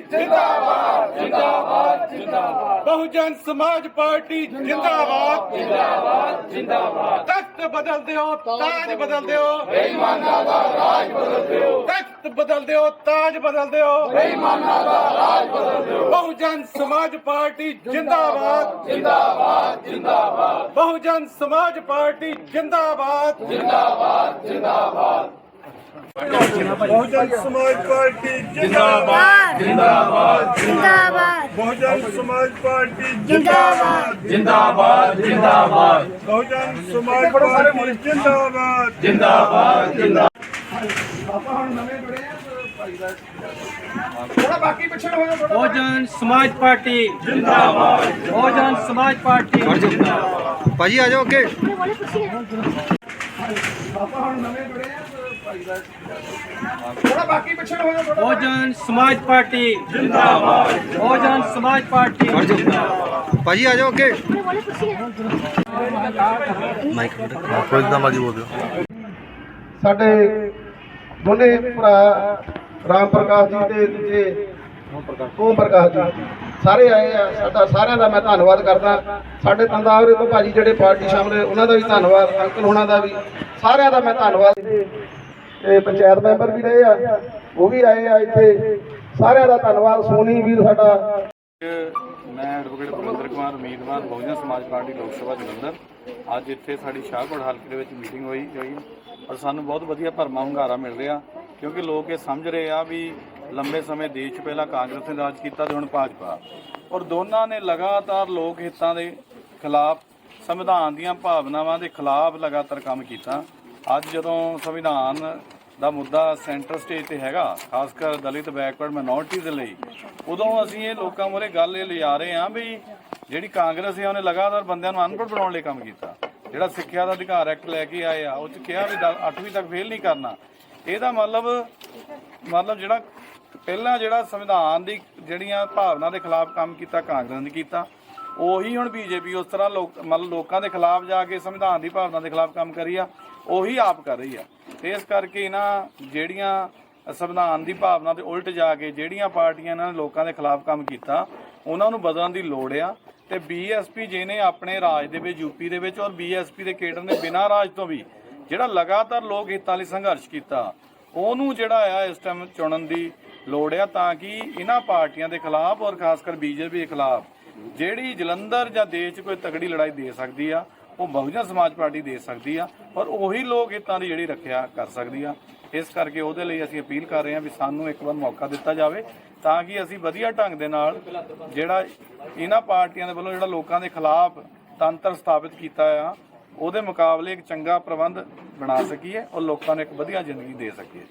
ਜਿੰਦਾਬਾਦ ਜਿੰਦਾਬਾਦ ਜਿੰਦਾਬਾਦ। ਬਹੁਜਨ ਸਮਾਜ ਪਾਰਟੀ ਜਿੰਦਾਬਾਦ। ਜਿੰਦਾਬਾਦ ਜਿੰਦਾਬਾਦ। ਤਖਤ ਬਦਲ ਦਿਓ ਤਾਜ ਬਦਲ ਦਿਓ ਬੇਈਮਾਨਾਂ ਦਾ ਰਾਜ ਬਦਲ ਦਿਓ ਤਖਤ ਬਦਲ ਦਿਓ ਤਾਜ ਬਦਲ ਦਿਓ ਬੇਈਮਾਨਾਂ ਦਾ ਰਾਜ ਬਦਲ ਦਿਓ ਬਹੁਜਨ ਸਮਾਜ ਪਾਰਟੀ ਜਿੰਦਾਬਾਦ। ਜਿੰਦਾਬਾਦ ਜਿੰਦਾਬਾਦ। ਬਹੁਜਨ ਸਮਾਜ ਪਾਰਟੀ ਜਿੰਦਾਬਾਦ। बहुजन समाज पार्टी जिंदाबाद। जिंदाबाद। जिंदाबाद। बहुजन समाज पार्टी जिंदाबाद। जिंदाबाद। जिंदाबाद बहुजन समाज पार्टी जिंदाबाद। जिंदाबाद जिंदाबाद। बहुजन समाज पार्टी। जिंदाबाद। बहुजन समाज पार्टी। जिंदाबाद भाजी आ जाओ के ਥੋੜਾ ਸਮਾਜ ਪਾਰਟੀ ਜਿੰਦਾਬਾਦ। ਬਹੁਜਨ ਸਮਾਜ ਪਾਰਟੀ ਭਾਜੀ ਆ ਜਾਓ ਅੱਗੇ। ਮਾਈਕ ਕੋਈ ਇਦਾਂ ਮਾਜੀ ਬੋਲ ਸਾਡੇ ਦੋਨੇ ਭਰਾ ਰਾਮ ਪ੍ਰਕਾਸ਼ ਜੀ ਤੇ ਦੂਜੇ ਓਮ ਪ੍ਰਕਾਸ਼ ਜੀ। ਸਾਰੇ ਆਏ ਆ ਸਾਡਾ ਸਾਰਿਆਂ ਦਾ ਮੈਂ ਧੰਨਵਾਦ ਕਰਦਾ। ਸਾਡੇ ਤੰਦਾਵਰੇ ਤੋਂ ਭਾਜੀ ਜਿਹੜੇ ਪਾਰਟੀ ਸ਼ਾਮਲ ਉਹਨਾਂ ਦਾ ਵੀ ਧੰਨਵਾਦ ਅੰਕਲ ਹੋਣਾ ਦਾ ਵੀ। ਸਾਰਿਆਂ ਦਾ ਮੈਂ ਧੰਨਵਾਦ। ਤੇ ਪੰਚਾਇਤ ਮੈਂਬਰ ਵੀ ਰਹੇ ਆ, ਉਹ ਵੀ ਆਏ ਆ ਇੱਥੇ। ਸਾਰਿਆਂ ਦਾ ਧੰਨਵਾਦ, ਸੋਨੀ ਵੀਰ ਸਾਡਾ। ਮੈਂ ਐਡਵੋਕੇਟ ਬਲਵਿੰਦਰ ਕੁਮਾਰ, ਉਮੀਦਵਾਰ ਬਹੁਜਨ ਸਮਾਜ ਪਾਰਟੀ ਲੋਕ ਸਭਾ ਜਲੰਧਰ। ਅੱਜ ਇੱਥੇ ਸਾਡੀ ਸ਼ਾਹਕੋਟ ਹਲਕੇ ਦੇ ਵਿੱਚ ਮੀਟਿੰਗ ਹੋਈ ਹੋਈ। ਔਰ ਸਾਨੂੰ ਬਹੁਤ ਵਧੀਆ ਭਰਮਾ ਹੁੰਗਾਰਾ ਮਿਲ ਰਿਹਾ, ਕਿਉਂਕਿ ਲੋਕ ਇਹ ਸਮਝ ਰਹੇ ਆ ਵੀ ਲੰਬੇ ਸਮੇਂ ਦੇਸ਼ 'ਚ ਪਹਿਲਾਂ ਕਾਂਗਰਸ ਨੇ ਰਾਜ ਕੀਤਾ ਤੇ ਹੁਣ ਭਾਜਪਾ। ਔਰ ਦੋਨਾਂ ਨੇ ਲਗਾਤਾਰ ਲੋਕ ਹਿੱਤਾਂ ਦੇ ਖਿਲਾਫ, ਸੰਵਿਧਾਨ ਦੀਆਂ ਭਾਵਨਾਵਾਂ ਦੇ ਖਿਲਾਫ ਲਗਾਤਾਰ ਕੰਮ ਕੀਤਾ। ਅੱਜ ਜਦੋਂ ਸੰਵਿਧਾਨ ਦਾ ਮੁੱਦਾ ਸੈਂਟਰ ਸਟੇਜ ਤੇ ਹੈਗਾ ਖਾਸ ਕਰ ਦਲਿਤ ਬੈਕਵਰਡ ਮਾਈਨੋਰਿਟੀਜ਼ ਦੇ ਲਈ, ਉਦੋਂ ਅਸੀਂ ਇਹ ਲੋਕਾਂ ਮੂਹਰੇ ਗੱਲ ਇਹ ਲਿਜਾ ਰਹੇ ਹਾਂ ਵੀ ਜਿਹੜੀ ਕਾਂਗਰਸ ਹੈ, ਉਹਨੇ ਲਗਾਤਾਰ ਬੰਦਿਆਂ ਨੂੰ ਅਨਪੜ੍ਹ ਬਣਾਉਣ ਲਈ ਕੰਮ ਕੀਤਾ। ਜਿਹੜਾ ਸਿੱਖਿਆ ਦਾ ਅਧਿਕਾਰ ਐਕਟ ਲੈ ਕੇ ਆਏ ਆ, ਉਹ ਚ ਕਿਹਾ ਵੀ 8ਵੀਂ ਤੱਕ ਫੇਲ ਨਹੀਂ ਕਰਨਾ। ਇਹਦਾ ਮਤਲਬ ਮਤਲਬ ਜਿਹੜਾ ਪਹਿਲਾਂ ਜਿਹੜਾ ਸੰਵਿਧਾਨ ਦੀ ਜਿਹੜੀਆਂ ਭਾਵਨਾ ਦੇ ਖਿਲਾਫ ਕੰਮ ਕੀਤਾ, ਕਾਂਗਰਸ ਨੇ ਕੀਤਾ ਉਹੀ ਹੁਣ ਬੀਜੇਪੀ ਉਸ ਤਰ੍ਹਾਂ ਲੋਕ ਮਤਲਬ ਲੋਕਾਂ ਦੇ ਖਿਲਾਫ ਜਾ ਕੇ, ਸੰਵਿਧਾਨ ਦੀ ਭਾਵਨਾ ਦੇ ਖਿਲਾਫ ਕੰਮ ਕਰੀ ਆ, ਉਹੀ ਆਪ ਕਰ ਰਹੀ ਆ। ਤੇ ਇਸ ਕਰਕੇ ਇਹਨਾਂ ਜਿਹੜੀਆਂ ਸੰਵਿਧਾਨ ਦੀ ਭਾਵਨਾ ਦੇ ਉਲਟ ਜਾ ਕੇ ਜਿਹੜੀਆਂ ਪਾਰਟੀਆਂ ਇਹਨਾਂ ਨੇ ਲੋਕਾਂ ਦੇ ਖਿਲਾਫ ਕੰਮ ਕੀਤਾ, ਉਹਨਾਂ ਨੂੰ ਬਦਲਣ ਦੀ ਲੋੜ ਆ। ਤੇ ਬੀਐਸਪੀ ਜਿਹਨੇ ਆਪਣੇ ਰਾਜ ਦੇ ਵਿੱਚ ਯੂਪੀ ਦੇ ਵਿੱਚ ਔਰ ਬੀਐਸਪੀ ਦੇ ਕੇਡਰ ਨੇ ਬਿਨਾਂ ਰਾਜ ਤੋਂ ਵੀ ਜਿਹੜਾ ਲਗਾਤਾਰ ਲੋਕ ਹਿੱਤਾਂ ਲਈ ਸੰਘਰਸ਼ ਕੀਤਾ, ਉਹਨੂੰ ਜਿਹੜਾ ਆ ਇਸ ਟਾਈਮ ਚੁਣਨ ਦੀ ਲੋੜ ਆ ਤਾਂ ਕਿ ਇਹਨਾਂ ਪਾਰਟੀਆਂ ਦੇ ਖਿਲਾਫ ਔਰ ਖਾਸ ਕਰ ਬੀਜੇਪੀ ਦੇ ਖਿਲਾਫ ਜਿਹੜੀ ਜਲੰਧਰ ਜਾਂ ਦੇਸ਼ 'ਚ ਕੋਈ ਤਗੜੀ ਲੜਾਈ ਦੇ ਸਕਦੀ ਆ, ਉਹ ਬਹੁਜਨ ਸਮਾਜ ਪਾਰਟੀ ਦੇ ਸਕਦੀ ਆ, ਔਰ ਉਹੀ ਲੋਕ ਹਿੱਤਾਂ ਦੀ ਜਿਹੜੀ ਰੱਖਿਆ ਕਰ ਸਕਦੀ ਆ। ਇਸ ਕਰਕੇ ਉਹਦੇ ਲਈ ਅਸੀਂ ਅਪੀਲ ਕਰ ਰਹੇ ਹਾਂ ਵੀ ਸਾਨੂੰ ਇੱਕ ਵਾਰ ਮੌਕਾ ਦਿੱਤਾ ਜਾਵੇ, ਤਾਂ ਕਿ ਅਸੀਂ ਵਧੀਆ ਢੰਗ ਦੇ ਨਾਲ ਜਿਹੜਾ ਇਹਨਾਂ ਪਾਰਟੀਆਂ ਦੇ ਵੱਲੋਂ ਜਿਹੜਾ ਲੋਕਾਂ ਦੇ ਖਿਲਾਫ ਤੰਤਰ ਸਥਾਪਿਤ ਕੀਤਾ ਆ, ਉਹਦੇ ਮੁਕਾਬਲੇ ਇੱਕ ਚੰਗਾ ਪ੍ਰਬੰਧ ਬਣਾ ਸਕੀਏ ਔਰ ਲੋਕਾਂ ਨੂੰ ਇੱਕ ਵਧੀਆ ਜ਼ਿੰਦਗੀ ਦੇ ਸਕੀਏ।